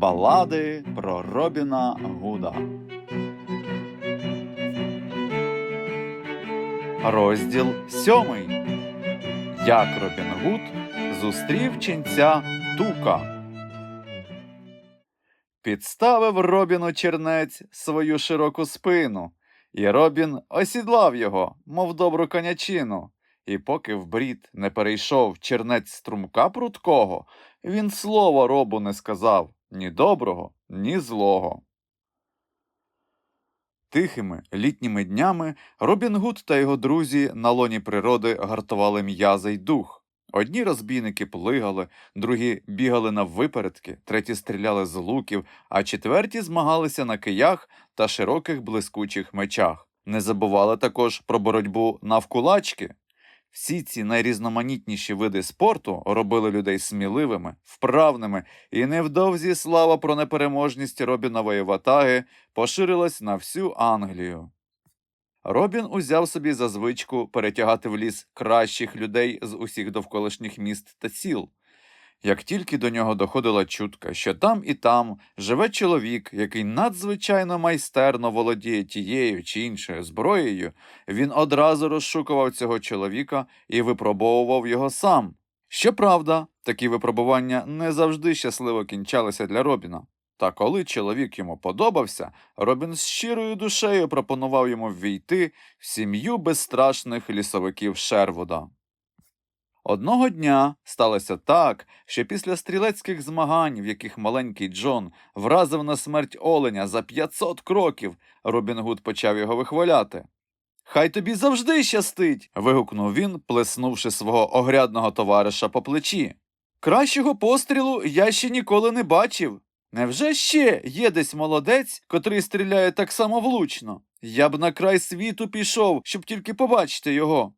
Балади про Робіна Гуда. Розділ сьомий. Як Робін Гуд зустрів ченця Тука. Підставив Робіну чернець свою широку спину, і Робін осідлав його, мов добру конячину. І поки в брід не перейшов чернець струмка прудкого, він слова робу не сказав ні доброго, ні злого. Тихими літніми днями Робін Гуд та його друзі на лоні природи гартували м'язи й дух. Одні розбійники плигали, другі бігали на випередки, треті стріляли з луків, а четверті змагалися на киях та широких блискучих мечах. Не забували також про боротьбу навкулачки. Всі ці найрізноманітніші види спорту робили людей сміливими, вправними, і невдовзі слава про непереможність Робінової ватаги поширилась на всю Англію. Робін узяв собі за звичку перетягати в ліс кращих людей з усіх довколишніх міст та сіл. Як тільки до нього доходила чутка, що там і там живе чоловік, який надзвичайно майстерно володіє тією чи іншою зброєю, він одразу розшукував цього чоловіка і випробовував його сам. Щоправда, такі випробування не завжди щасливо кінчалися для Робіна. Та коли чоловік йому подобався, Робін з щирою душею пропонував йому ввійти в сім'ю безстрашних лісовиків Шервуда. Одного дня сталося так, що після стрілецьких змагань, в яких маленький Джон вразив на смерть оленя за 500 кроків, Робін Гуд почав його вихваляти. Хай тобі завжди щастить. вигукнув він, плеснувши свого огрядного товариша по плечі. Кращого пострілу я ще ніколи не бачив. Невже ще є десь молодець, котрий стріляє так само влучно? Я б на край світу пішов, щоб тільки побачити його.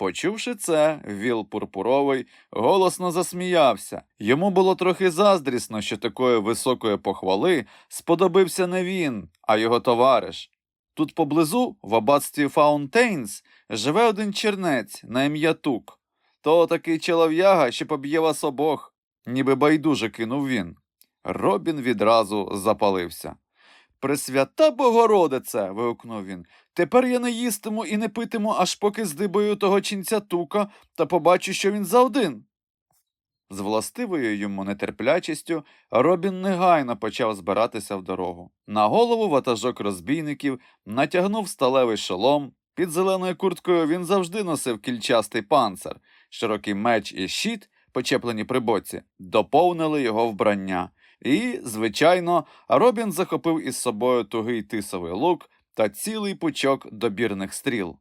Почувши це, віл пурпуровий голосно засміявся. Йому було трохи заздрісно, що такої високої похвали сподобився не він, а його товариш. Тут поблизу, в аббатстві Фаунтейнс, живе один чернець на ім'я Тук. То такий чолов'яга, що поб'є вас обох, ніби байдуже кинув він. Робін відразу запалився. Пресвята Богородице. вигукнув він. Тепер я не їстиму і не питиму, аж поки здибаю того ченця тука та побачу, що він за один. З властивою йому нетерплячістю Робін негайно почав збиратися в дорогу. На голову ватажок розбійників натягнув сталевий шолом. Під зеленою курткою він завжди носив кільчастий панцир, широкий меч і щит, почеплені при боці, доповнили його вбрання. І, звичайно, Робін захопив із собою тугий тисовий лук та цілий пучок добірних стріл.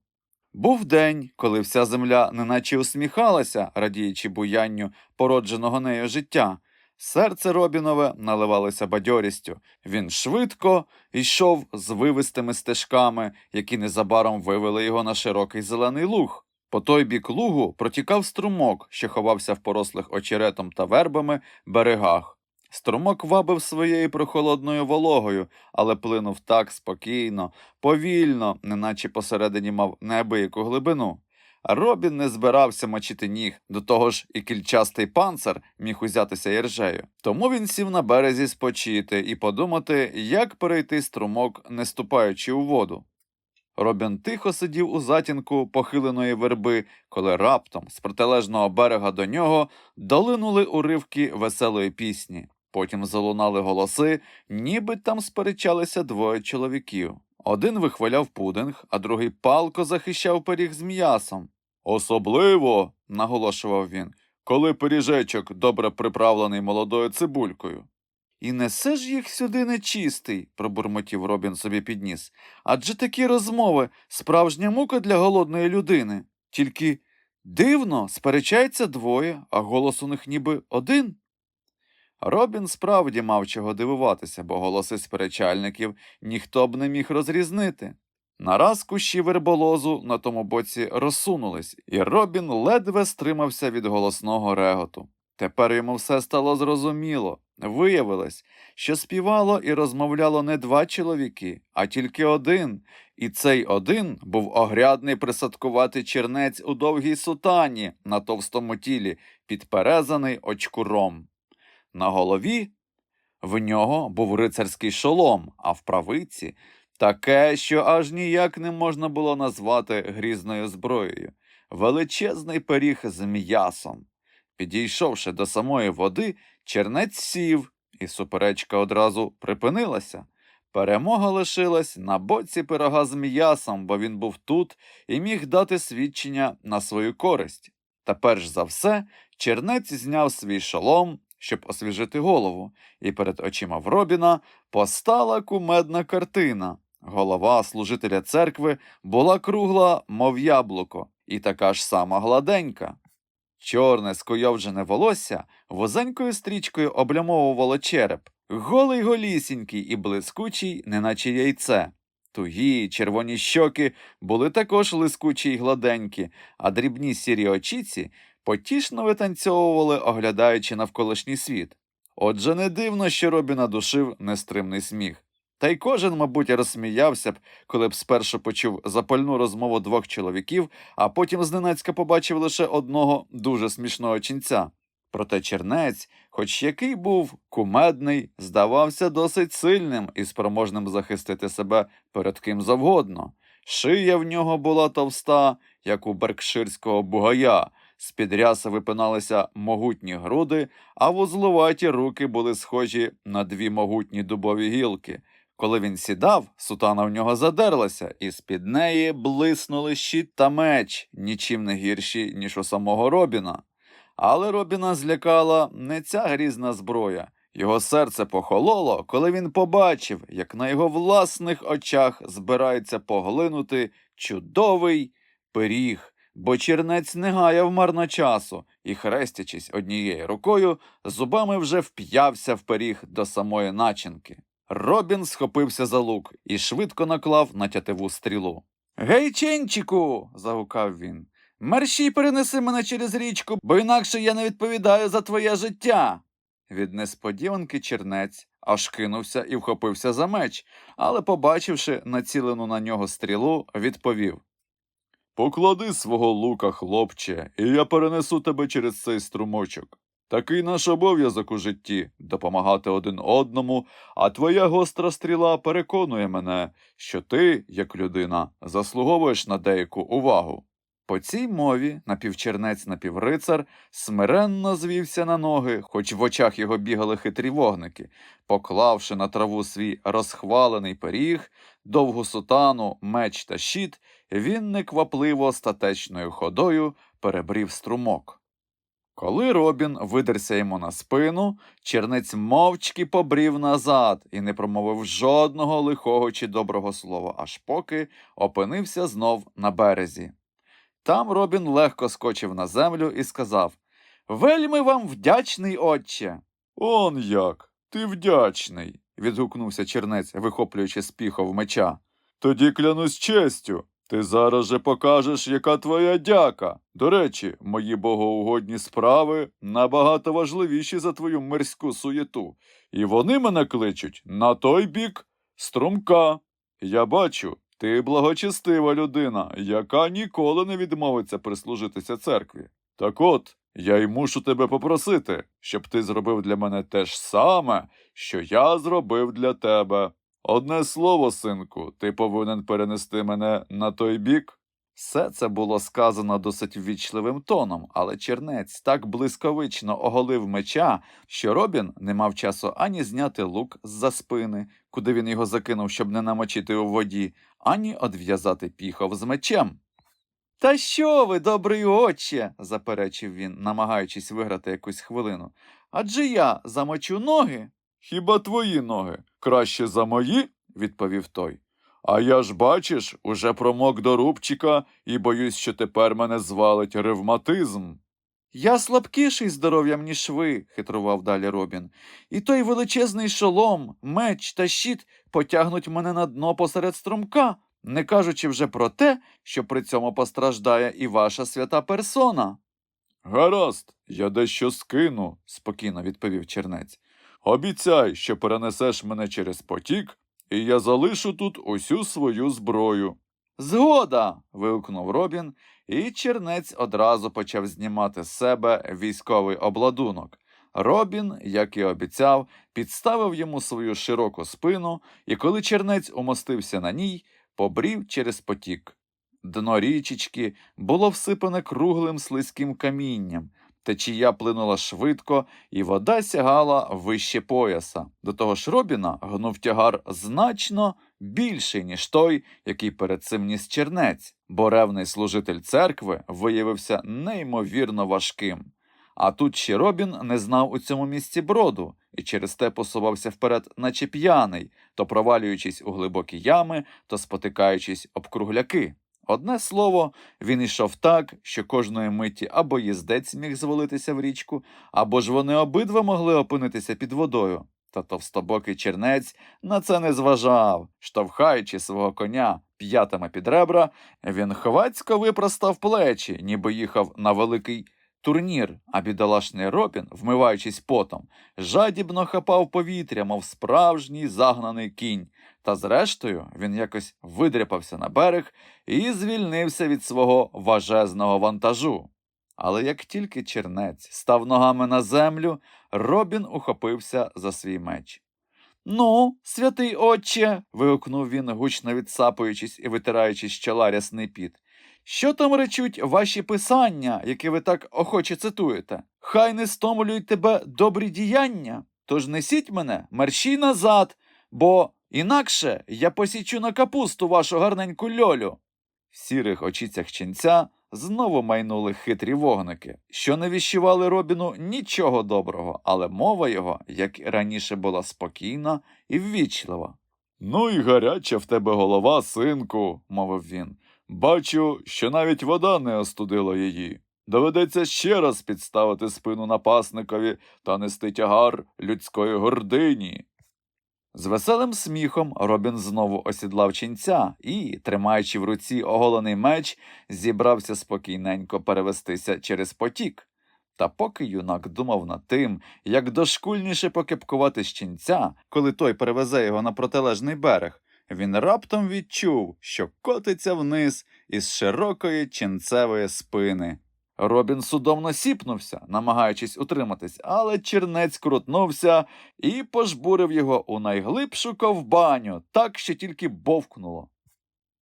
Був день, коли вся земля неначе усміхалася, радіючи буянню породженого нею життя. Серце Робінове наливалося бадьорістю. Він швидко йшов з вивистими стежками, які незабаром вивели його на широкий зелений луг. По той бік лугу протікав струмок, що ховався в порослих очеретом та вербами берегах. Струмок вабив своєю прохолодною вологою, але плинув так спокійно, повільно, неначе посередині мав неабияку глибину. Робін не збирався мочити ніг, до того ж і кільчастий панцир міг узятися іржею. Тому він сів на березі спочити і подумати, як перейти струмок, не ступаючи у воду. Робін тихо сидів у затінку похиленої верби, коли раптом з протилежного берега до нього долинули уривки веселої пісні. Потім залунали голоси, ніби там сперечалися двоє чоловіків. Один вихваляв пудинг, а другий палко захищав пиріг з м'ясом. Особливо, наголошував він, коли пиріжечок добре приправлений молодою цибулькою. І несе ж їх сюди нечистий, пробурмотів Робін собі підніс. Адже такі розмови справжня мука для голодної людини. Тільки дивно, сперечається двоє, а голос у них ніби один. Робін справді мав чого дивуватися, бо голоси сперечальників ніхто б не міг розрізнити. Нараз кущі верболозу на тому боці розсунулись, і Робін ледве стримався від голосного реготу. Тепер йому все стало зрозуміло. Виявилось, що співало і розмовляло не два чоловіки, а тільки один, і цей один був огрядний присадкуватий чернець у довгій сутані на товстому тілі, підперезаний очкуром. На голові В нього був рицарський шолом, а в правиці таке, що аж ніяк не можна було назвати грізною зброєю величезний пиріг з м'ясом. Підійшовши до самої води, чернець сів, і суперечка одразу припинилася. Перемога лишилась на боці пирога з м'ясом, бо він був тут і міг дати свідчення на свою користь. Та перш за все, чернець зняв свій шолом, щоб освіжити голову, і перед очима Вробіна постала кумедна картина. Голова служителя церкви була кругла, мов яблуко, і така ж сама гладенька. Чорне скойовджене волосся вузенькою стрічкою облямовувало череп, голий голісінький і блискучий, неначе яйце. Тугі червоні щоки були також лискучі й гладенькі, а дрібні сірі очіці потішно витанцьовували, оглядаючи навколишній світ. Отже, не дивно, що Робіна душив нестримний сміх. Та й кожен, мабуть, розсміявся б, коли б спершу почув запальну розмову двох чоловіків, а потім зненацька побачив лише одного дуже смішного ченця. Проте чернець, хоч який був кумедний, здавався досить сильним і спроможним захистити себе перед ким завгодно. Шия в нього була товста, як у беркширського бугая, з-під ряса випиналися могутні груди, а вузлуваті руки були схожі на дві могутні дубові гілки. Коли він сідав, сутана в нього задерлася, і з-під неї блиснули щит та меч, нічим не гірші, ніж у самого Робіна. Але Робіна злякала не ця грізна зброя. Його серце похололо, коли він побачив, як на його власних очах збирається поглинути чудовий пиріг, бо чернець не гаяв марно часу і, хрестячись однією рукою, зубами вже вп'явся в пиріг до самої начинки. Робін схопився за лук і швидко наклав на тятиву стрілу. Гей, ченчику. загукав він. Мерщій перенеси мене через річку, бо інакше я не відповідаю за твоє життя. Від несподіванки чернець аж кинувся і вхопився за меч, але, побачивши націлену на нього стрілу, відповів Поклади свого лука, хлопче, і я перенесу тебе через цей струмочок. Такий наш обов'язок у житті допомагати один одному, а твоя гостра стріла переконує мене, що ти, як людина, заслуговуєш на деяку увагу. По цій мові напівчернець напіврицар смиренно звівся на ноги, хоч в очах його бігали хитрі вогники, поклавши на траву свій розхвалений пиріг, довгу сутану, меч та щит, він неквапливо статечною ходою перебрів струмок. Коли Робін видерся йому на спину, чернець мовчки побрів назад і не промовив жодного лихого чи доброго слова, аж поки опинився знов на березі. Там Робін легко скочив на землю і сказав Вельми вам вдячний, отче. Он як, ти вдячний. відгукнувся чернець, вихоплюючи з піхов меча. Тоді клянусь честю. Ти зараз же покажеш, яка твоя дяка. До речі, мої богоугодні справи набагато важливіші за твою мирську суєту, і вони мене кличуть на той бік струмка. Я бачу, ти благочестива людина, яка ніколи не відмовиться прислужитися церкві. Так от, я й мушу тебе попросити, щоб ти зробив для мене те ж саме, що я зробив для тебе. Одне слово, синку, ти повинен перенести мене на той бік. Все це було сказано досить ввічливим тоном, але чернець так блисковично оголив меча, що Робін не мав часу ані зняти лук з-за спини, куди він його закинув, щоб не намочити у воді, ані одв'язати піхов з мечем. Та що ви, добрий отче, заперечив він, намагаючись виграти якусь хвилину. Адже я замочу ноги. Хіба твої ноги краще за мої? відповів той. А я ж, бачиш, уже промок до рубчика і боюсь, що тепер мене звалить ревматизм. Я слабкіший здоров'ям, ніж ви, хитрував далі Робін. І той величезний шолом, меч та щит потягнуть мене на дно посеред струмка, не кажучи вже про те, що при цьому постраждає і ваша свята персона. Гаразд, я дещо скину, спокійно відповів чернець. Обіцяй, що перенесеш мене через потік, і я залишу тут усю свою зброю. Згода. вигукнув Робін, і чернець одразу почав знімати з себе військовий обладунок. Робін, як і обіцяв, підставив йому свою широку спину, і коли чернець умостився на ній, побрів через потік. Дно річечки було всипане круглим слизьким камінням, течія плинула швидко, і вода сягала вище пояса. До того ж Робіна гнув тягар значно більший, ніж той, який перед цим ніс чернець, бо ревний служитель церкви виявився неймовірно важким. А тут ще Робін не знав у цьому місці броду і через те посувався вперед, наче п'яний, то провалюючись у глибокі ями, то спотикаючись об кругляки. Одне слово, він йшов так, що кожної миті або їздець міг звалитися в річку, або ж вони обидва могли опинитися під водою. Та товстобокий чернець на це не зважав. Штовхаючи свого коня п'ятами під ребра, він хвацько випростав плечі, ніби їхав на великий турнір, а бідолашний Робін, вмиваючись потом, жадібно хапав повітря, мов справжній загнаний кінь. Та зрештою він якось видряпався на берег і звільнився від свого важезного вантажу. Але як тільки чернець став ногами на землю, Робін ухопився за свій меч. Ну, святий отче. вигукнув він, гучно відсапуючись і витираючи з чола рясний піт. Що там речуть ваші писання, які ви так охоче цитуєте? Хай не стомлюють тебе добрі діяння. Тож несіть мене, мерщій назад, бо інакше я посічу на капусту вашу гарненьку льолю. В сірих очицях ченця знову майнули хитрі вогники, що не віщували Робіну нічого доброго, але мова його, як і раніше, була спокійна і ввічлива. Ну і гаряча в тебе голова, синку, мовив він. Бачу, що навіть вода не остудила її. Доведеться ще раз підставити спину напасникові та нести тягар людської гордині. З веселим сміхом Робін знову осідлав ченця і, тримаючи в руці оголений меч, зібрався спокійненько перевестися через потік. Та поки юнак думав над тим, як дошкульніше покепкувати з ченця, коли той перевезе його на протилежний берег, він раптом відчув, що котиться вниз із широкої ченцевої спини. Робін судомно сіпнувся, намагаючись утриматись, але чернець крутнувся і пожбурив його у найглибшу ковбаню, так що тільки бовкнуло.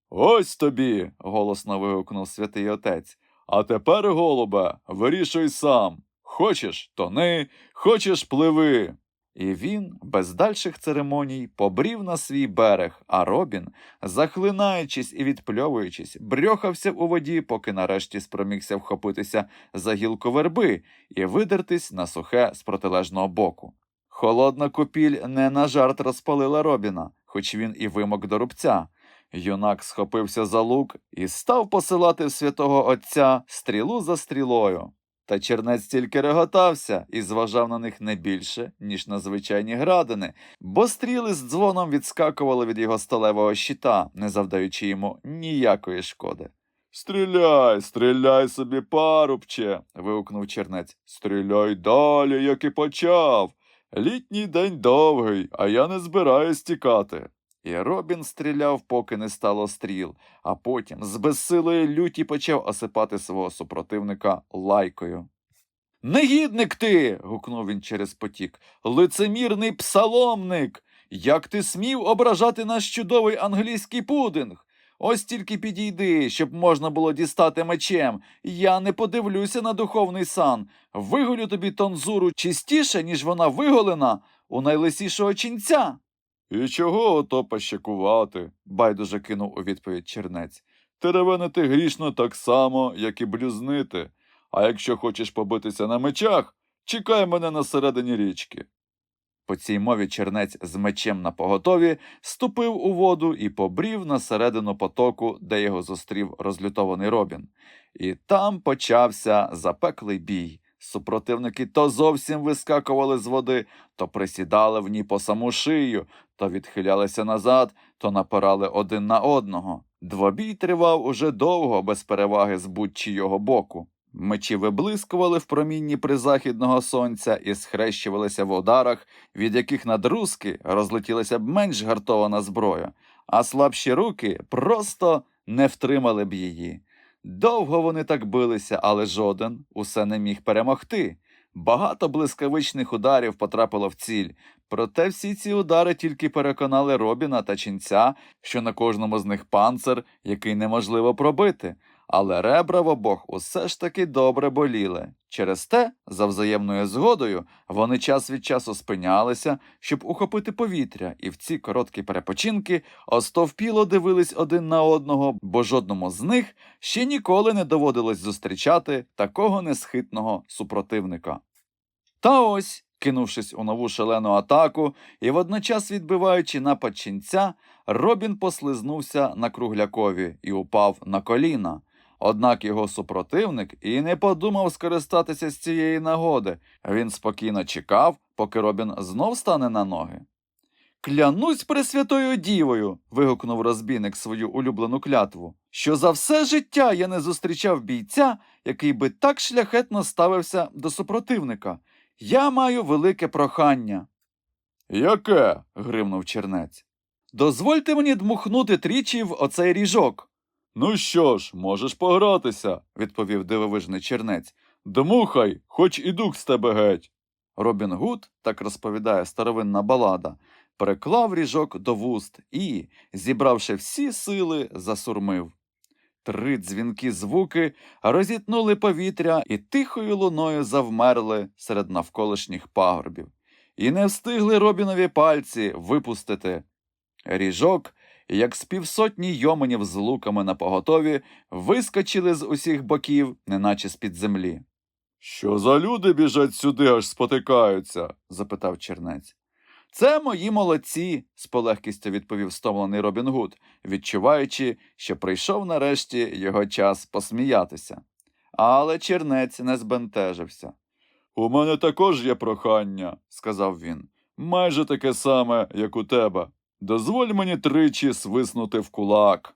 Ось тобі. голосно вигукнув святий отець. А тепер, голубе, вирішуй сам. Хочеш тони, хочеш пливи. І він, без дальших церемоній, побрів на свій берег, а Робін, захлинаючись і відпльовуючись, брьохався у воді, поки нарешті спромігся вхопитися за гілку верби і видертись на сухе з протилежного боку. Холодна купіль не на жарт розпалила Робіна, хоч він і вимок до рубця. Юнак схопився за лук і став посилати в святого отця стрілу за стрілою. Та чернець тільки реготався і зважав на них не більше, ніж на звичайні градини, бо стріли з дзвоном відскакували від його сталевого щита, не завдаючи йому ніякої шкоди. Стріляй, стріляй собі, парубче. вигукнув чернець. Стріляй далі, як і почав. Літній день довгий, а я не збираюсь тікати. І Робін стріляв, поки не стало стріл, а потім з безсилої люті почав осипати свого супротивника лайкою. Негідник ти. гукнув він через потік. Лицемірний псаломник. Як ти смів ображати наш чудовий англійський пудинг? Ось тільки підійди, щоб можна було дістати мечем. Я не подивлюся на духовний сан. Виголю тобі тонзуру чистіше, ніж вона виголена у найлисішого ченця. І чого ото пощакувати? байдуже кинув у відповідь чернець. Теревенити грішно так само, як і блюзнити. А якщо хочеш побитися на мечах, чекай мене на середині річки. По цій мові чернець з мечем на поготові ступив у воду і побрів на середину потоку, де його зустрів розлютований Робін. І там почався запеклий бій. Супротивники то зовсім вискакували з води, то присідали в ній по саму шию, то відхилялися назад, то напирали один на одного. Двобій тривав уже довго, без переваги з будь-чийого боку. Мечі виблискували в промінні призахідного сонця і схрещувалися в ударах, від яких надрузки розлетілася б менш гартована зброя, а слабші руки просто не втримали б її. Довго вони так билися, але жоден усе не міг перемогти. Багато блискавичних ударів потрапило в ціль, проте всі ці удари тільки переконали Робіна та ченця, що на кожному з них панцир, який неможливо пробити. Але ребра в обох усе ж таки добре боліли. Через те, за взаємною згодою, вони час від часу спинялися, щоб ухопити повітря, і в ці короткі перепочинки остовпіло дивились один на одного, бо жодному з них ще ніколи не доводилось зустрічати такого несхитного супротивника. Та ось, кинувшись у нову шалену атаку і водночас відбиваючи напад ченця, Робін послизнувся на круглякові і упав на коліна. Однак його супротивник і не подумав скористатися з цієї нагоди. Він спокійно чекав, поки Робін знов стане на ноги. Клянусь Пресвятою Дівою. вигукнув розбійник свою улюблену клятву, що за все життя я не зустрічав бійця, який би так шляхетно ставився до супротивника. Я маю велике прохання. Яке? гримнув чернець. Дозвольте мені дмухнути тричі в оцей ріжок. Ну що ж, можеш погратися, відповів дивовижний чернець. Дмухай, хоч і дух з тебе геть. Робін Гуд, так розповідає старовинна балада, приклав ріжок до вуст і, зібравши всі сили, засурмив. Три дзвінкі звуки розітнули повітря і тихою луною завмерли серед навколишніх пагорбів. І не встигли Робінові пальці випустити. Ріжок, як з півсотні йоменів з луками на поготові, вискочили з усіх боків, неначе з-під землі. Що за люди біжать сюди, аж спотикаються? запитав чернець. Це мої молодці, з полегкістю відповів стомлений Робін Гуд, відчуваючи, що прийшов нарешті його час посміятися. Але чернець не збентежився. У мене також є прохання, сказав він, майже таке саме, як у тебе. Дозволь мені тричі свиснути в кулак.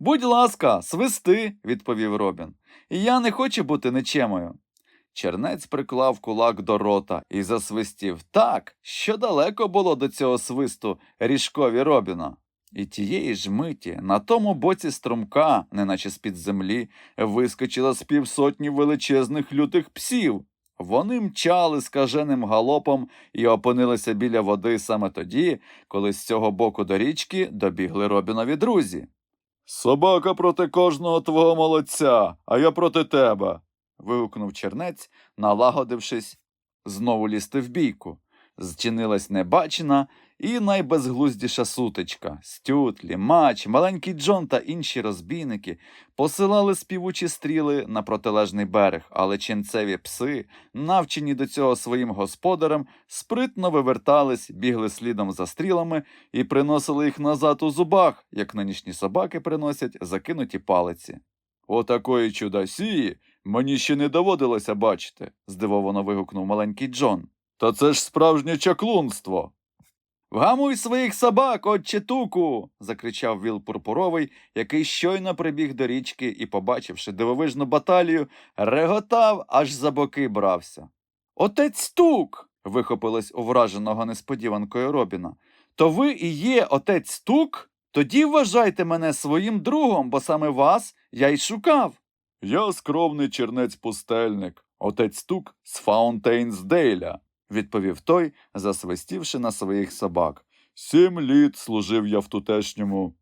Будь ласка, свисти, відповів Робін. Я не хочу бути нечемою. Чернець приклав кулак до рота і засвистів так, що далеко було до цього свисту ріжкові Робіна. І тієї ж миті на тому боці струмка, неначе з-під землі, вискочило з півсотні величезних лютих псів. Вони мчали скаженим галопом і опинилися біля води саме тоді, коли з цього боку до річки добігли Робінові друзі. Собака проти кожного твого молодця, а я проти тебе. вигукнув чернець, налагодившись знову лізти в бійку. Зчинилась небачена і найбезглуздіша сутичка. Стют, Лімач, маленький Джон та інші розбійники посилали співучі стріли на протилежний берег, але ченцеві пси, навчені до цього своїм господарям, спритно вивертались, бігли слідом за стрілами і приносили їх назад у зубах, як нинішні собаки приносять закинуті палиці. Отакої чудосії мені ще не доводилося бачити, здивовано вигукнув маленький Джон. Та це ж справжнє чаклунство. Вгамуй своїх собак, отче туку. закричав Віл Пурпуровий, який щойно прибіг до річки і, побачивши дивовижну баталію, реготав, аж за боки брався. Отець тук. вихопилось у враженого несподіванкою Робіна. То ви і є отець тук? Тоді вважайте мене своїм другом, бо саме вас я й шукав. Я скромний чернець пустельник, отець тук з Фаунтейнсдейля, відповів той, засвистівши на своїх собак. Сім літ служив я в тутешньому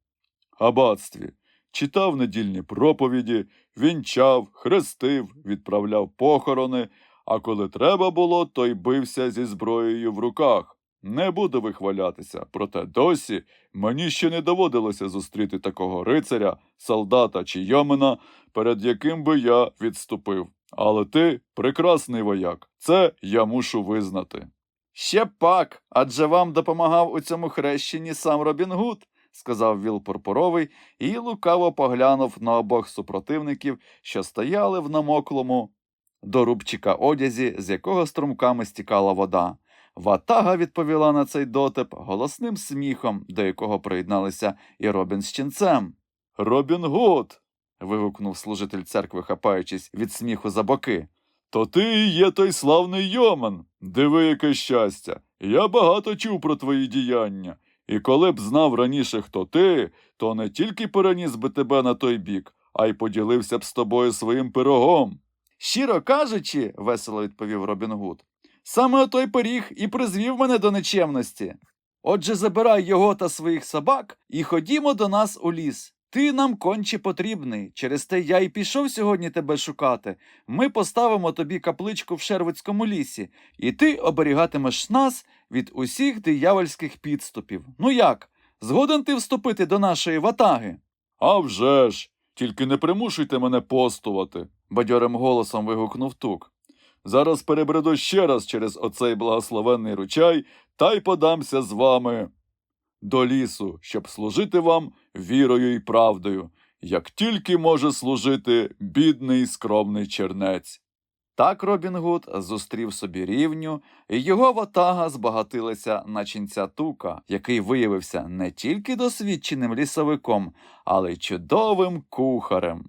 аббатстві, читав недільні проповіді, вінчав, хрестив, відправляв похорони, а коли треба було, то й бився зі зброєю в руках. Не буду вихвалятися, проте досі мені ще не доводилося зустріти такого рицаря, солдата чи йомина, перед яким би я відступив. Але ти прекрасний вояк, це я мушу визнати. Ще пак, адже вам допомагав у цьому хрещенні сам Робін Гуд, сказав Віл Пурпуровий і лукаво поглянув на обох супротивників, що стояли в намоклому до рубчика одязі, з якого струмками стікала вода. Ватага відповіла на цей дотип голосним сміхом, до якого приєдналися і Робін з ченцем. Робін Гуд. Вигукнув служитель церкви, хапаючись від сміху за боки. То ти і є той славний Йоман. Диви, яке щастя. Я багато чув про твої діяння. І коли б знав раніше, хто ти, то не тільки переніс би тебе на той бік, а й поділився б з тобою своїм пирогом. Щиро кажучи, весело відповів Робін Гуд, саме той поріг і призвів мене до нечемності. Отже, забирай його та своїх собак і ходімо до нас у ліс. Ти нам конче потрібний. Через те я й пішов сьогодні тебе шукати. Ми поставимо тобі капличку в Шервицькому лісі, і ти оберігатимеш нас від усіх диявольських підступів. Ну як? Згоден ти вступити до нашої ватаги? А вже ж! Тільки не примушуйте мене постувати, бадьорим голосом вигукнув тук. Зараз перебреду ще раз через оцей благословенний ручай та й подамся з вами до лісу, щоб служити вам вірою і правдою, як тільки може служити бідний скромний чернець. Так Робін Гуд зустрів собі рівню, і його ватага збагатилася на ченця тука, який виявився не тільки досвідченим лісовиком, але й чудовим кухарем.